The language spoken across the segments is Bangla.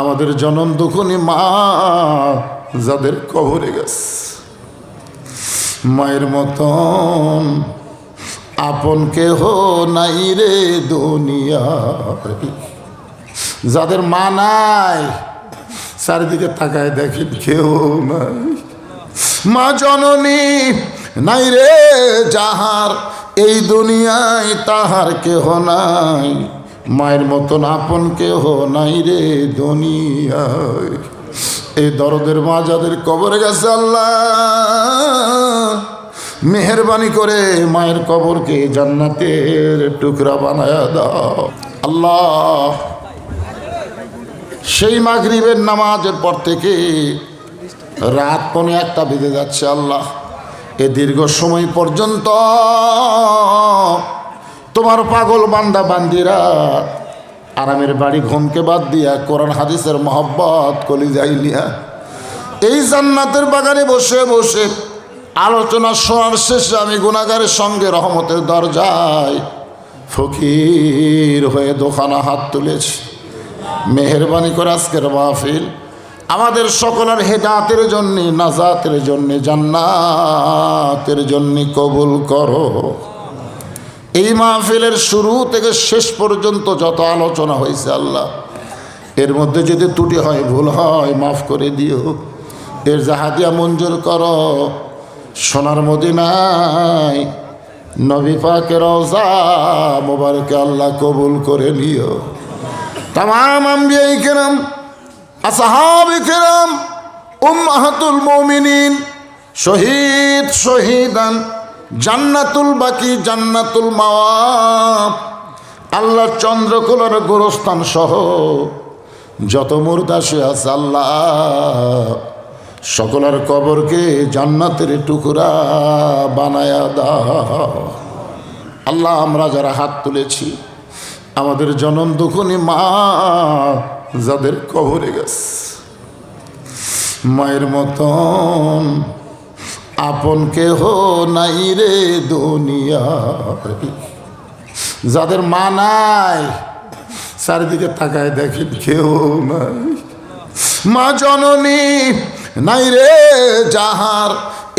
আমাদের জনম দুখনি মা, যাদের কবরে গেছে। মায়ের মতন আপন কেহ নাই রে দুনিয়া যাদের মা নাই, চারিদিকে তাকায় দেখেন কেউ নাই। মা জননী নাই রে যাহার, এই দুনিয়ায় তাহার কেহ নাই। মায়ের মতন আপন কেহ নাই রে দুনিয়ায়। এই দরদের মা যাদের কবরে গেছে আল্লাহ, মেহরবানি করে মায়ের কবরকে জান্নাতের টুকরা বানায় দাও। আল্লাহ, সেই মাগরিবের নামাজের পর থেকে রাত পনে একটা বেঁধে যাচ্ছে আল্লাহ। এ দীর্ঘ সময় পর্যন্ত তোমার পাগল বান্দা বান্দিরা, আরামের বাড়ি ঘুমকে বাদ দিয়া কোরআন হাদিসের মহব্বত কলি যাইলিয়া এই জান্নাতের বাগানে বসে বসে আলোচনা শোনার শেষে আমি গুণাগারের সঙ্গে রহমতের দরজায় ফকির হয়ে দোকানা হাত তুলেছি। মেহরবানি করে আজকের মাহফিল আমাদের সকলের হেদাতের জন্যে, নাজাতের জন্যে, জান্নাতের জন্যে কবুল করো। এই মাহফিলের শুরু থেকে শেষ পর্যন্ত যত আলোচনা হয়েছে আল্লাহ, এর মধ্যে যদি ত্রুটি হয়, ভুল হয়, মাফ করে দিও। এর জাহাদিয়া মঞ্জুর করো। সোনার মদিনায় নবী পাকের রওজা মোবারকে আল্লাহ কবুল করে নিও। তাম আম্বিয়াই কেরাম, আসহাবি কেরাম, উম্মাহাতুল মমিনিন, শহীদ, শহীদান জান্নাতুল বাকি, জান্নাতুল মাওয়াব। আল্লাহ চন্দ্রকুলার গোরস্থান সহ যত মুরদাসে আছে আল্লাহ। সকলের কবরকে জান্নাতের টুকরা বানায়া দাও। আল্লাহ, আমরা যারা হাত তুলেছি, আমাদের জনম দুখনি মা যাদের কবরে গেছে। মায়ের মতন আপন কেহ নাই রে দুনিয়ায়। যাদের মা নাই, চারিদিকে তাকায় দেখেন কেউ নাই। মা জননী নাই রে যাহার,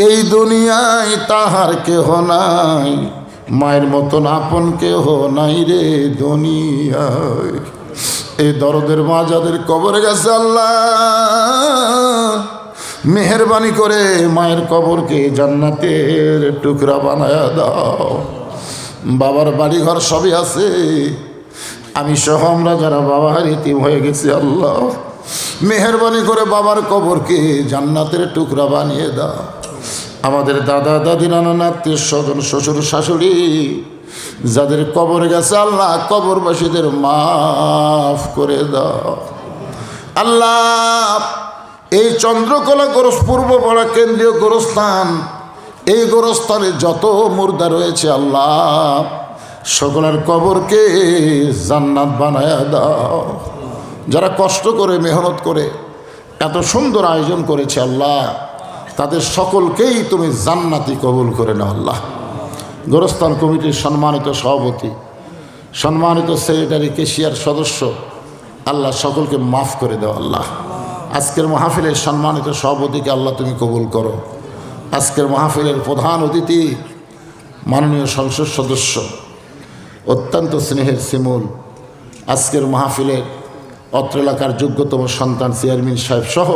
এই দুনিয়ায় তাহার কেহ নাই। মায়ের মতন আপন কেহ নাই রে দুনিয়ায়। এই দরদের মা যাদের কবরে গেছে আল্লাহ মেহরবানি করে মায়ের কবরকে জান্নাতের টুকরা বানায় দাও। বাবার বাড়িঘর সবই আছে। আমি সহ আমরা যারা বাবার ইতিম হয়ে গেছি, আল্লাহ। মেহরবানি করে বাবার কবরকে জান্নাতের টুকরা বানিয়ে দাও। আমাদের দাদা, দাদি, নানা আত্মীয় স্বজন, শ্বশুর, শাশুড়ি, যাদের কবরে গেছে, আল্লাহ কবরবাসীদের মাফ করে দাও। আল্লাহ এই চন্দ্রকলা গোরস পূর্ব পড়া কেন্দ্রীয় গোরস্থান। এই গোরস্থানে যত মুর্দা রয়েছে, আল্লাহ, সকলের কবরকে জান্নাত বানায়া দাও। যারা কষ্ট করে, মেহনত করে, এত সুন্দর আয়োজন করেছে আল্লাহ, তাদের সকলকেই তুমি জান্নাতি কবুল করে নাও আল্লাহ। গোরস্থান কমিটির সম্মানিত সভাপতি, সম্মানিত সেক্রেটারি, কেশিয়ার সদস্য, আল্লাহ সকলকে মাফ করে দাও আল্লাহ। আজকের মাহফিলের সম্মানিত সভাপতিকে আল্লাহ তুমি কবুল করো। আজকের মাহফিলের প্রধান অতিথি মাননীয় সংসদ সদস্য, অত্যন্ত স্নেহের শিমুল, আজকের মাহফিলের অত্র এলাকার যোগ্যতম সন্তান চেয়ারম্যান সাহেব সহ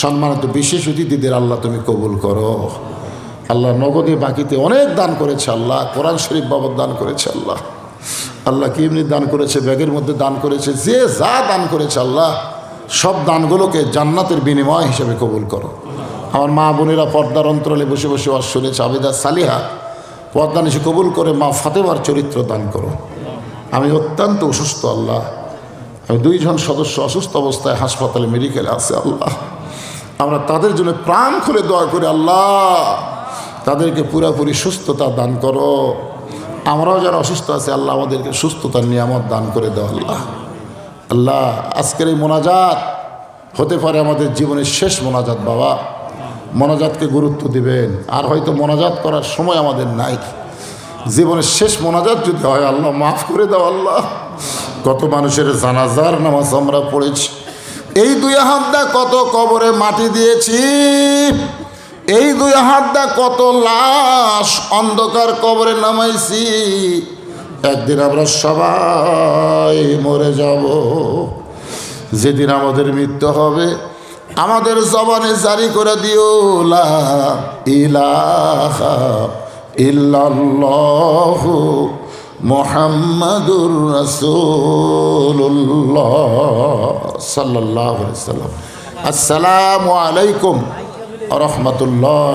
সম্মানিত বিশেষ অতিথিদের আল্লাহ তুমি কবুল করো। আল্লাহ নগদে বাকিতে অনেক দান করেছে আল্লাহ, কোরআন শরীফ বাবদ দান করেছে আল্লাহ। আল্লাহ কি এমনি দান করেছে, ব্যাগের মধ্যে দান করেছে, যে যা দান করেছে আল্লাহ সব দানগুলোকে জান্নাতের বিনিময় হিসেবে কবুল করো। আমার মা বোনেরা পর্দার অন্তরালে বসে বসে ওয়াজ শুনেছে, আবেদা সালিহা, পর্দা নিশে কবুল করে মা ফাতেমার চরিত্র দান করো। আমি অত্যন্ত অসুস্থ, আল্লাহ। আমি দুইজন সদস্য অসুস্থ অবস্থায় হাসপাতালে মেডিকেলে আছে, আল্লাহ। আমরা তাদের জন্য প্রাণ খুলে দোয়া করি, আল্লাহ। তাদেরকে পুরাপুরি সুস্থতা দান করো। আমরাও যারা অসুস্থ আছে, আল্লাহ আমাদেরকে সুস্থতার নিয়ামত দান করে দেওয়া আল্লাহ। আল্লাহ, আজকের এই মোনাজাত হতে পারে আমাদের জীবনের শেষ মোনাজাত, বাবা। মোনাজাতকে গুরুত্ব দিবেন। আর হয়তো মোনাজাত করার সময় আমাদের নাই। জীবনের শেষ মোনাজাত যদি হয়, আল্লাহ, মাফ করে দাও, আল্লাহ। কত মানুষের জানাজার নামাজ আমরা পড়েছি। এই দুই হাত দা কত কবরে মাটি দিয়েছি। এই দুই হাত দা কত লাশ অন্ধকার কবরে নামাইছি। একদিন আমরা সবাই মরে যাব। যেদিন আমাদের মৃত্যু হবে, আমাদের জবানে জারি করে দিও, লা ইলাহা মোহাম্মদুর সাল্লাম আসসালামু আলাইকুম রহমতুল্লাহ।